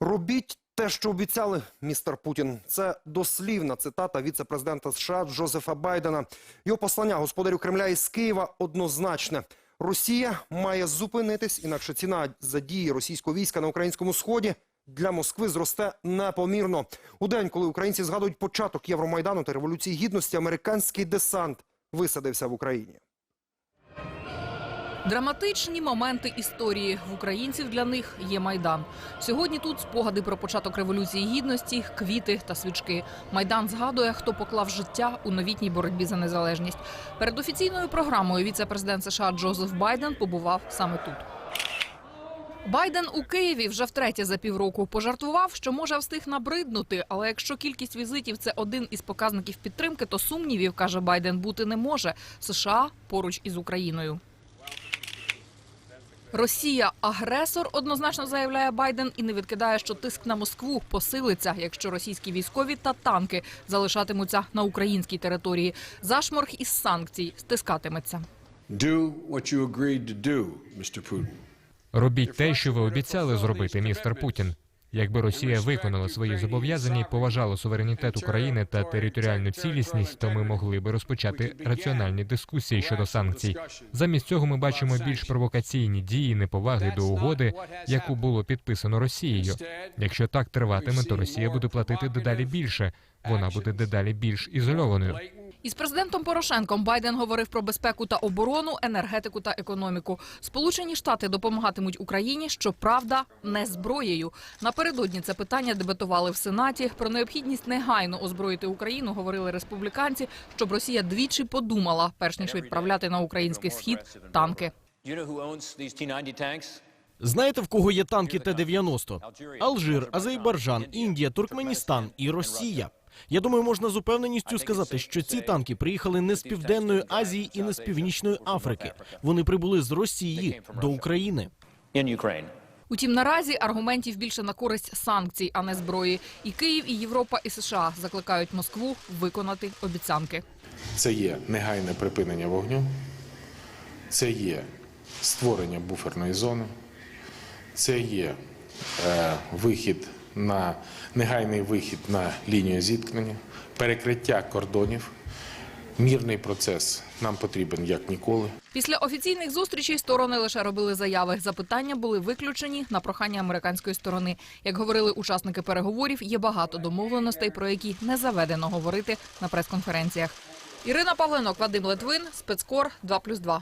Робіть те, що обіцяли, містер Путін. Це дослівна цитата віце-президента США Джозефа Байдена. Його послання господарю Кремля із Києва однозначне. Росія має зупинитись, інакше ціна за дії російського війська на українському сході для Москви зросте непомірно. У день, коли українці згадують початок Євромайдану та революції гідності, американський десант висадився в Україні. Драматичні моменти історії в українців для них є майдан. Сьогодні тут спогади про початок революції гідності, квіти та свічки. Майдан згадує, хто поклав життя у новітній боротьбі за незалежність. Перед офіційною програмою віце-президент США Джозеф Байден побував саме тут. Байден у Києві вже втретє за півроку пожартував, що може встиг набриднути. Але якщо кількість візитів це один із показників підтримки, то сумнівів каже Байден бути не може. США поруч із Україною. Росія агресор, однозначно заявляє Байден, і не відкидає, що тиск на Москву посилиться, якщо російські військові та танки залишатимуться на українській території. Зашморг із санкцій стискатиметься. Do what you agreed to do, Mr. Putin. Робіть те, що ви обіцяли зробити, містер Путін. Якби Росія виконала свої зобов'язання і поважала суверенітет України та територіальну цілісність, то ми могли би розпочати раціональні дискусії щодо санкцій. Замість цього ми бачимо більш провокаційні дії неповаги до угоди, яку було підписано Росією. Якщо так триватиме, то Росія буде платити дедалі більше. Вона буде дедалі більш ізольованою. Із президентом Порошенком Байден говорив про безпеку та оборону, енергетику та економіку. Сполучені Штати допомагатимуть Україні, щоправда, не зброєю. Напередодні це питання дебатували в Сенаті. Про необхідність негайно озброїти Україну говорили республіканці, щоб Росія двічі подумала, перш ніж відправляти на український схід танки. You know who owns these T-90 tanks? Знаєте, в кого є танки Т-90? Алжир, Азербайджан, Індія, Туркменістан і Росія. Я думаю, можна з упевненістю сказати, що ці танки приїхали не з південної Азії і не з північної Африки. Вони прибули з Росії до України. Утім, наразі аргументів більше на користь санкцій, а не зброї. І Київ, і Європа, і США закликають Москву виконати обіцянки. Це є негайне припинення вогню, це є створення буферної зони, це є е, вихід на негайний вихід на лінію зіткнення, перекриття кордонів. Мірний процес нам потрібен як ніколи. Після офіційних зустрічей сторони лише робили заяви. Запитання були виключені на прохання американської сторони. Як говорили учасники переговорів, є багато домовленостей, про які не заведено говорити на прес-конференціях. Ірина Павленок, Вадим Литвин, спецкор 2+,2.